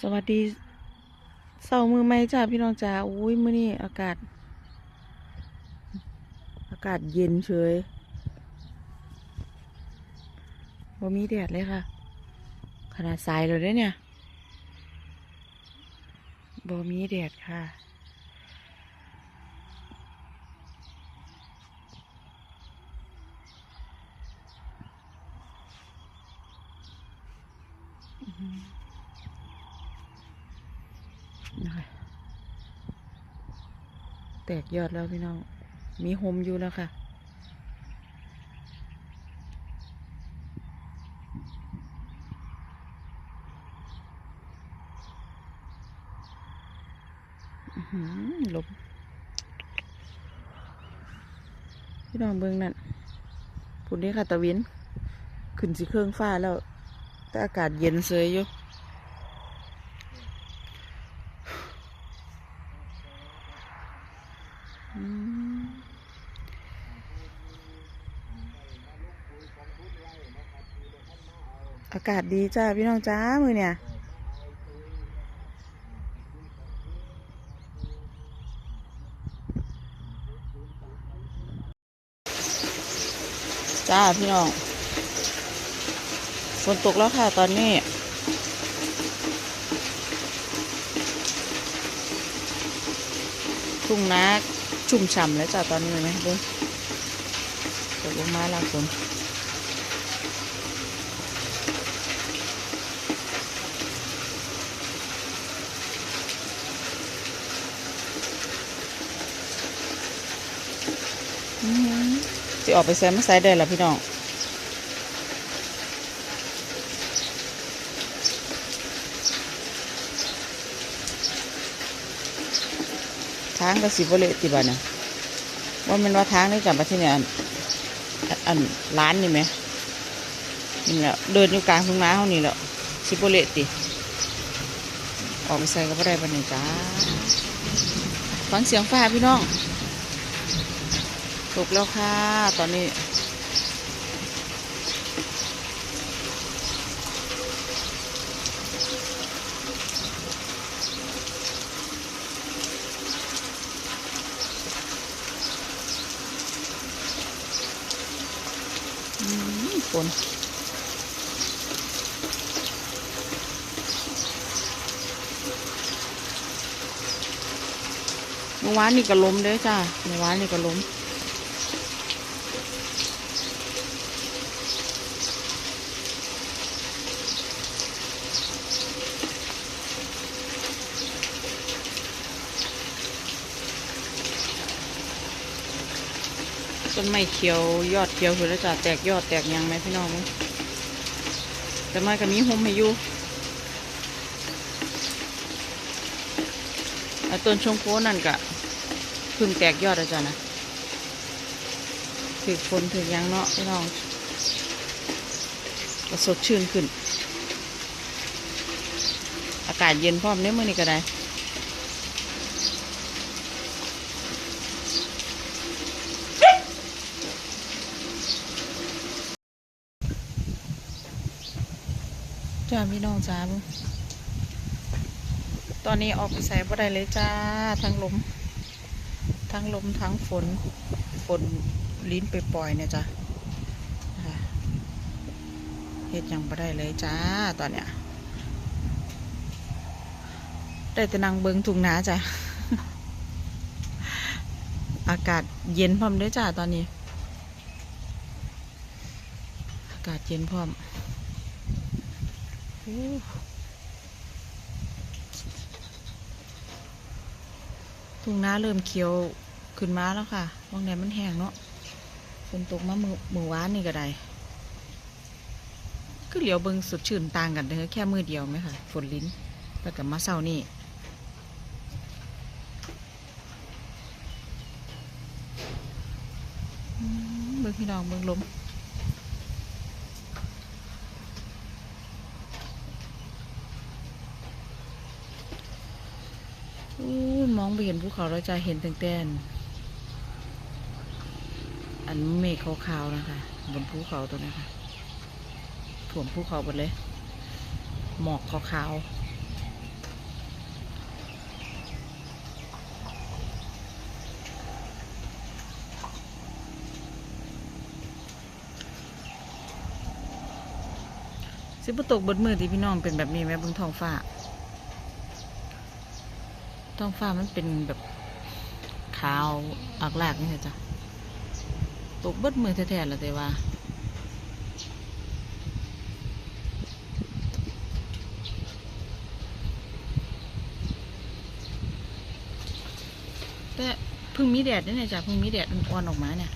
สวัสดีเสามือไม่จ้าพี่น้องจ้าอุ้ยมื้อนี้อากาศ อากาศเย็นเฉยบ่มีแดดเลยค่ะ ขนาดสายเลยเด้เนี่ยบ่มีแดดค่ะนะคะ แตกยอดแล้วพี่น้อง มีโฮมอยู่แล้วค่ะอื้อหือลมพี่น้องเบิ่งนั่นพุ่นนี้ค่ะตะวิน ขึ้นสิเครื่องฟ้าแล้ว แต่อากาศเย็นเสยอยู่ อืม อากาศดีจ้าพี่น้องจ้ามือเนี่ย จ้าพี่น้องฝนตกแล้วค่ะตอนนี้ทุ่งนาชุ่มฉ่ำแล้วจ้ะตอนนี้เห็นไหมเบิ้งตกลงมาแล้วฝนอื้อหือ จะออกไปใส่มาใส่ได้ละพี่น้องทางก็สิบเละติบานะว่ามันว่าทางนี่จับมาที่เนี่ยอันอันร้านนี่ไหมนี่แหละเดินอยู่กลางทุ่งนาเขานี่แหละสิบเละติออกไปใส่ก็ไม่ได้ปานนี้จ้าฟังเสียงฟ้าพี่น้อง ตกแล้วค่ะ ตอนนี้ อืมฝนเมื่อวานนี่ก็ล้มเด้อจ้าเมื่อวานนี่ก็ล้ม ต้นไม้เขียวยอดเขียวคือแล้วจ้าแตกยอดแตกยังไหมพี่น้องแต่มันก็มีหมให้อยู่ต้นชงโคนั่นก็เพึ่งแตกยอดแล้วจ้านะถือฝนถือยังเนาะพี่น้องก็สดชื่นขึ้น อากาศเย็นพร้อมเนี้ยมื่อนี้ก็ได้ จ้าพี่น้องจ้าตอนนี้ออกไปใส่บ่ได้เลยจ้าทั้งลม ทั้งลมทั้งฝน ฝนลิ้นไปปล่อยเนี่ยจ้าเฮ็ดยังบ่ได้เลยจ้าตอนเนี้ยได้แต่นังเบิงทุ่งนาจ้ะอากาศเย็นพร้อมด้วยจ้าตอนนี้ อากาศเย็นพร้อม ทุ่งนาเริ่มเขียวขึ้นมาแล้วค่ะวางแดดมันแห้งเนาะฝนตกมามือมือวานนี่ก็ได้ก็เหลียวเบิงสุดชื่นต่างกันเด้อแค่มือเดียวไหมค่ะ ฝนลิ้นแล้วกับมาเศร้านี่อืมเบิงพี่น้องเบิ่งลม องไปเห็นภูเขาเราจะเห็นตั้งแต่อันเมฆขาวๆนะคะบนภูเขาตัวนี้ค่ะถ่วงภูเขาหมดเลย หมอกขาวๆซิบุตกบนมือที่พี่น้องเป็นแบบนี้ไหมบึงทองฟ้า ท้องฟ้ามันเป็นแบบขาวอักลากนี่จ้ะตกเบิดมือแท้ๆแล้วแต่ว่าแต่เพิ่งมีแดดนี่เนี่ยจ้ะเพิ่งมีแดดอ่อนๆออกมาเนี่ย